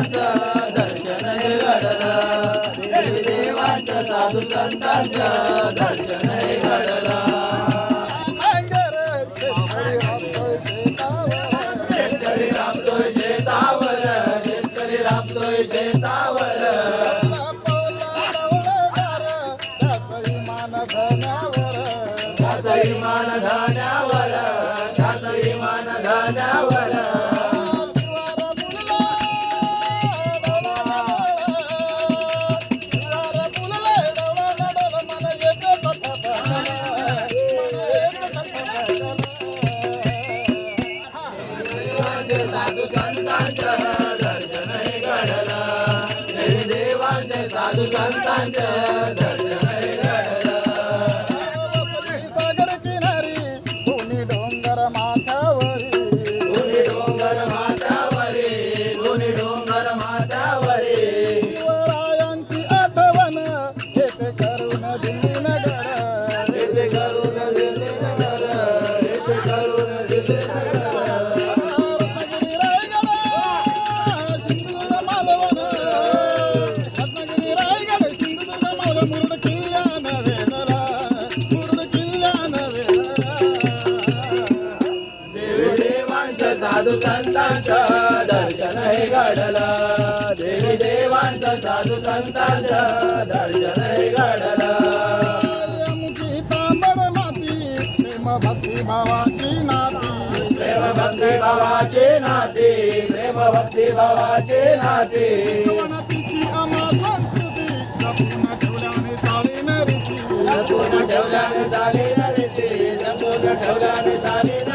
देवी देवांचं साधू संतांचं दर्शन हे घडलं देवी साधू संतांचं दर्शन हे घडलं शेतकरी राबतोय शेतावर शेतकरी राबतोय शेतावर धान्यावर धान्यावर साधू संतांचं दर्शन हे घडलं. संतांचं दर्शन हे घडलं. देवी देवांचं साधू संतांचं दर्शन हे घडलं. मुखी तांबड माती प्रेम भक्ती भावाची नाती प्रेम भक्ती भावाचे नाते. प्रेम भक्ती भावाचे नाते चालीन रीती झाले ठेवल्याने चालेल जपून ठेवल्याने झाले